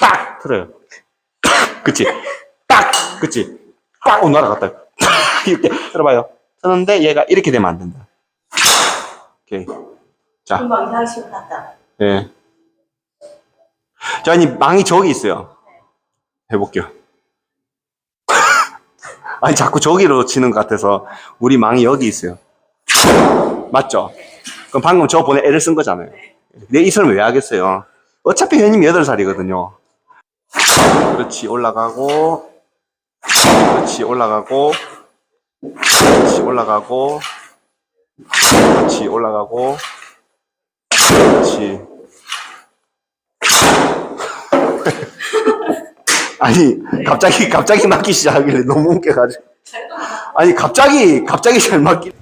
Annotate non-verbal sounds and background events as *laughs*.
딱 틀어요. 그치? 딱! 그치? 꽉! 오, 날아갔다. *laughs* 이렇게 들어봐요. 트는데 얘가 이렇게 되면 안 된다. 오케이. 자, 금방 이상식. 예. 자, 아니, 망이 저기 있어요. 해볼게요. *laughs* 아니, 자꾸 저기로 치는 것 같아서 우리 망이 여기 있어요. 맞죠? 그럼 방금 저 번에 애를 쓴 거잖아요. 내 이슬을 왜 하겠어요? 어차피 회님이 8살이거든요. 그렇지 올라가고. 그렇지 올라가고. 그렇지 올라가고. 그렇지 올라가고. 그렇지. *laughs* 아니 갑자기 갑자기 맞기 시작하길래 너무 웃겨가지고. 아니 갑자기 갑자기 잘 맞기.